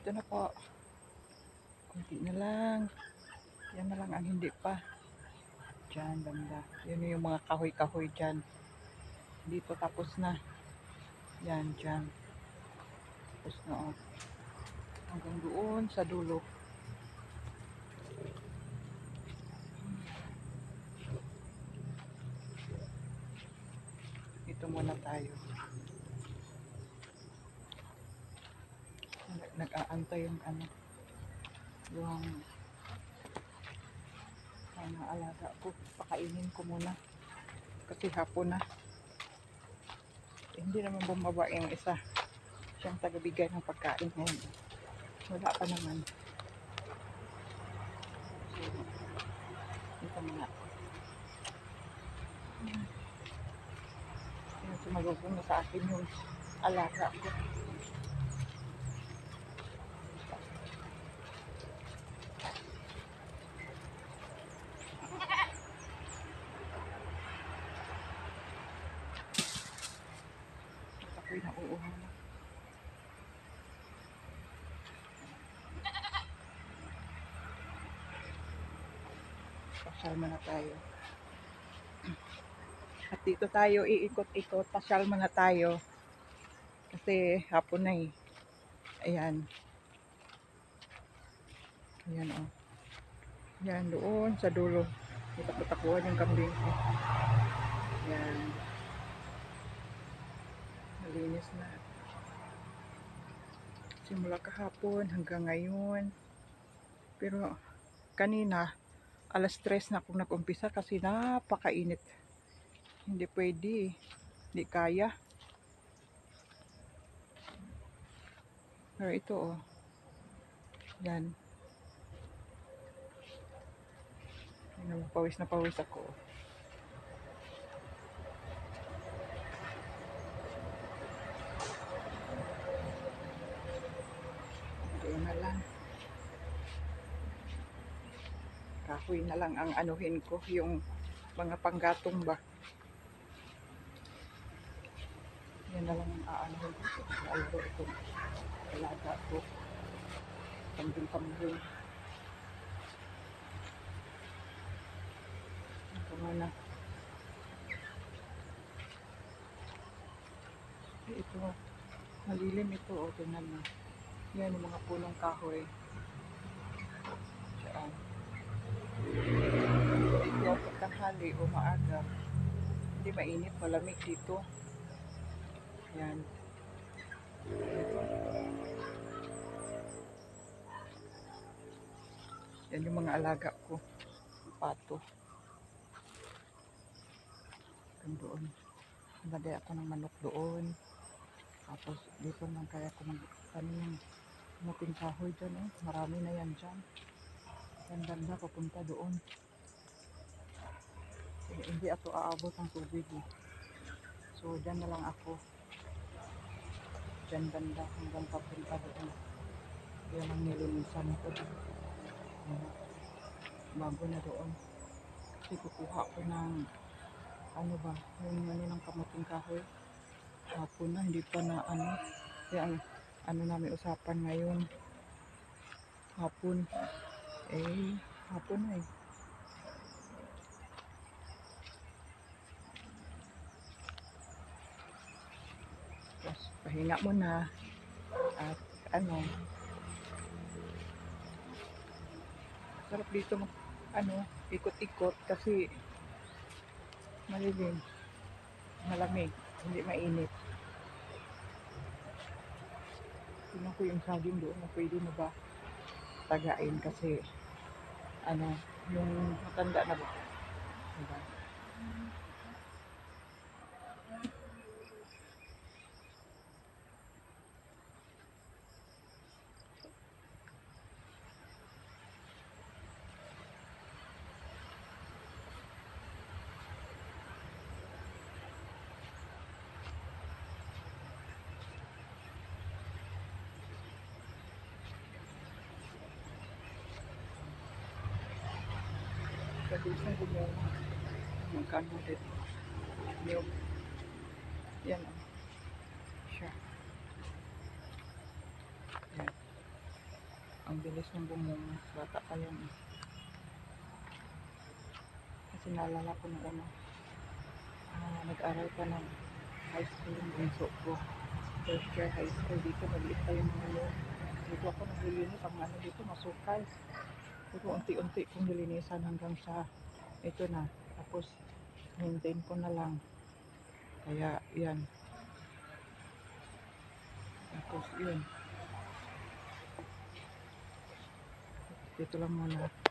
Ito na po. Kunti na lang. Yan na lang ang hindi pa. Diyan, banda. Yan yung mga kahoy-kahoy dyan. Dito tapos na. Yan, dyan. Tapos na oh. Hanggang doon sa dulo. Dito muna tayo. Nag-aantay yung ano, yung mga alaga ko. Pakainin ko muna. Kasi hapon na. Eh, hindi naman bumaba yung isa. Siyang tagabigay ng pagkain ngayon. Wala pa naman. So, dito muna. Yan, sumalubong na sa akin yung alaga ko. Ako'y nauuhaw na. Pasyal na tayo. At dito tayo iikot-ikot. Pasyal na tayo. Kasi hapon na eh. Ayan. Ayan o. Oh. Ayan doon sa dulo. Itakot-takuan yung kambing ko. Ayan. Malinis na. Simula kahapon hanggang ngayon. Pero kanina, alas 3 na akong nag-umpisa kasi napakainit. Hindi pwede. Hindi kaya. Pero ito oh. Yan. Yan, pawis na pawis ako. Ito na lang. Kahoy na lang ang anuhin ko. Yung mga panggatong ba. Yan na lang ang aanuhin ko. Lalo itong alaga ko. Kambing-kambing. Ito nga na. Ito, malilim ito. O, tingnan mo. Yan yung mga punong kahoy. Diyan. Ito, pag tanghali o maaga, hindi mainit, malamig dito. Yan. Yan yung mga alaga ko. Pato. Hanggang doon. Lagay ako ng manok doon. Tapos dito naman kaya ko mag ano yung muting kahoy dyan eh. Marami na yan dyan. Yan ganda papunta doon. Eh, hindi ako aabot ng tubig eh. So dyan na lang ako. Dyan banda hanggang papunta doon. Yan ang nilinisan ko. Bago na doon. Kasi kukuha ko ng ano ba, yung ano ng kamuting kahoy. Hapon na, hindi pa na ano. Yan, ano namin usapan ngayon. Hapon. Eh, hapon na eh. Tapos, pahinga muna. At ano, sarap dito mag, ano, ikot-ikot kasi malilim, malamig, hindi mainit. Tingnan ko yung saging doon na pwede na ba tagain kasi ano, yung matanda na ba? Pwede isang gumawa. Magkano din. Yung, yan o. Siya. Yan. Ang bilis ng bumunga. Bata pa yan. eh. Kasi naalala ko nung una. ah, nag-aral pa ng high school yung bunso ko. First year high school dito. Maliit pa yung mga yun. Dito ako naglilinis. Ang ano dito masukal. Pero unti-unti kong nilinisan hanggang sa ito na. Tapos maintain ko na lang. Kaya yan. Tapos yun. Dito lang muna.